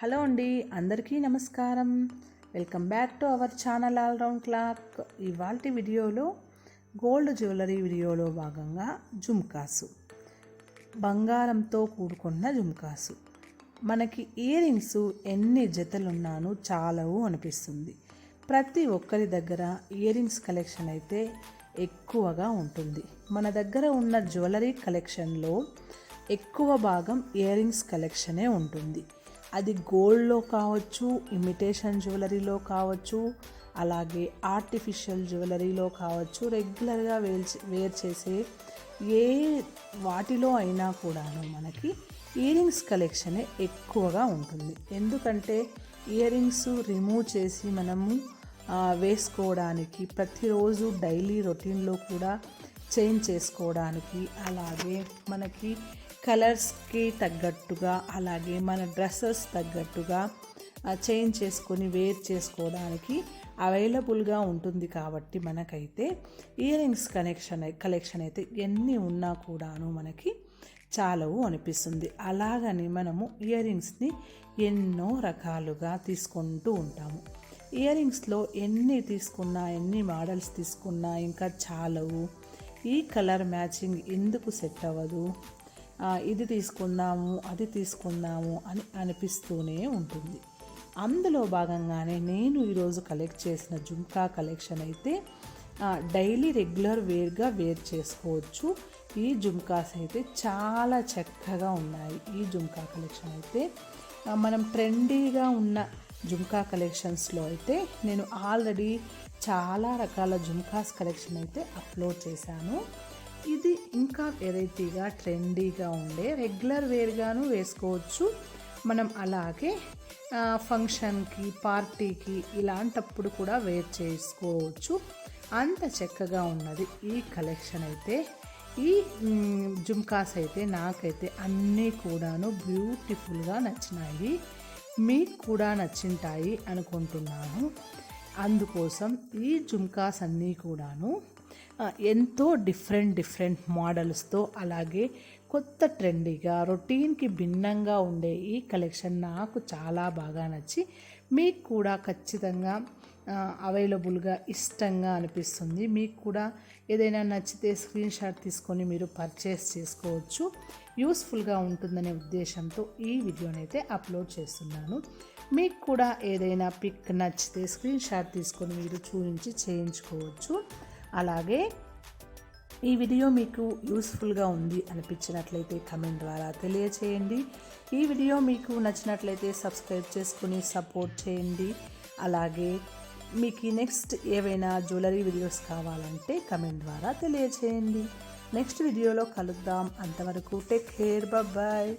Hello అండి అందరికీ నమస్కారం. Welcome back to our channel all round clock. ఇవాళ వీడియోలో గోల్డ్ జ్యువెలరీ వీడియోలో భాగంగా జుమ్కాసు. బంగారంతో కూడుకున్న జుమ్కాసు. మనకి ఇయర్ రింగ్స్ ఎన్ని జతలున్నాను చాలవు అనిపిస్తుంది. ప్రతి ఒక్కరి దగ్గర ఇయర్ రింగ్స్ కలెక్షన్ అయితే ఎక్కువగా ఉంటుంది. మన దగ్గర ఉన్న జ్యువెలరీ కలెక్షన్లో ఎక్కువ భాగం ఇయర్ రింగ్స్ కలెక్షనే ఉంటుంది. అది గోల్డ్లో కావచ్చు ఇమిటేషన్ జ్యువెలరీలో కావచ్చు అలాగే ఆర్టిఫిషియల్ జ్యువెలరీలో కావచ్చు రెగ్యులర్గా వేర్ వేర్ చేసే ఏ వాటిలో అయినా కూడాను మనకి ఇయరింగ్స్ కలెక్షనే ఎక్కువగా ఉంటుంది. ఎందుకంటే ఇయరింగ్స్ రింగ్స్ రిమూవ్ చేసి మనము వేసుకోవడానికి ప్రతిరోజు డైలీ రొటీన్లో కూడా చేంజ్ చేసుకోవడానికి అలాగే మనకి కలర్స్కి తగ్గట్టుగా అలాగే మన డ్రెస్సెస్ తగ్గట్టుగా చేంజ్ చేసుకొని వేర్ చేసుకోవడానికి అవైలబుల్గా ఉంటుంది కాబట్టి మనకైతే ఇయర్ రింగ్స్ కనెక్షన్ కలెక్షన్ అయితే ఎన్ని ఉన్నా కూడాను మనకి చాలవు అనిపిస్తుంది. అలాగని మనము ఇయర్ రింగ్స్ని ఎన్నో రకాలుగా తీసుకుంటూ ఉంటాము. ఇయర్ రింగ్స్లో ఎన్ని తీసుకున్నా ఎన్ని మోడల్స్ తీసుకున్నా ఇంకా చాలవు. ఈ కలర్ మ్యాచింగ్ ఎందుకు సెట్ అవ్వదు? ఇది తీసుకుందాము అది తీసుకుందాము అని అనిపిస్తూనే ఉంటుంది. అందులో భాగంగానే నేను ఈరోజు కలెక్ట్ చేసిన జుంకా కలెక్షన్ అయితే డైలీ రెగ్యులర్ వేర్గా వేర్ చేసుకోవచ్చు. ఈ జుంకాస్ అయితే చాలా చక్కగా ఉన్నాయి. ఈ జుంకా కలెక్షన్ అయితే మనం ట్రెండీగా ఉన్న జుంకా కలెక్షన్స్లో అయితే నేను ఆల్రెడీ చాలా రకాల జుమ్కాస్ కలెక్షన్ అయితే అప్లోడ్ చేశాను. ఇది ఇంకా వెరైటీగా ట్రెండీగా ఉండే రెగ్యులర్ వేర్గాను వేసుకోవచ్చు. మనం అలాగే ఫంక్షన్కి పార్టీకి ఇలాంటప్పుడు కూడా వేర్ చేసుకోవచ్చు. అంత చక్కగా ఉన్నది ఈ కలెక్షన్ అయితే. ఈ జుమ్కాస్ అయితే నాకైతే అన్నీ కూడాను బ్యూటిఫుల్గా నచ్చినాయి. మీకు కూడా నచ్చింటాయి అనుకుంటున్నాను. అందుకోసం ఈ జుమ్కాస్ అన్నీ కూడాను ఎంతో డిఫరెంట్ డిఫరెంట్ మోడల్స్తో అలాగే కొత్త ట్రెండీగా రొటీన్కి భిన్నంగా ఉండే ఈ కలెక్షన్ నాకు చాలా బాగా నచ్చి మీకు కూడా ఖచ్చితంగా అవైలబుల్గా ఇష్టంగా అనిపిస్తుంది. మీకు కూడా ఏదైనా నచ్చితే స్క్రీన్ షాట్ తీసుకొని మీరు పర్చేస్ చేసుకోవచ్చు. యూస్ఫుల్గా ఉంటుందనే ఉద్దేశంతో ఈ వీడియోని అయితే అప్లోడ్ చేస్తున్నాను. మీకు కూడా ఏదైనా పిక్ నచ్చితే స్క్రీన్ షాట్ తీసుకొని మీరు చూపించి చేయించుకోవచ్చు. అలాగే ఈ వీడియో మీకు యూస్ఫుల్గా ఉంది అనిపించినట్లయితే కమెంట్ ద్వారా తెలియచేయండి. ఈ వీడియో మీకు నచ్చినట్లయితే సబ్స్క్రైబ్ చేసుకుని సపోర్ట్ చేయండి. అలాగే మీకు నెక్స్ట్ ఏవైనా జ్యువెలరీ వీడియోస్ కావాలంటే కమెంట్ ద్వారా తెలియచేయండి. నెక్స్ట్ వీడియోలో కలుద్దాం. అంతవరకు టేక్ కేర్. బాయ్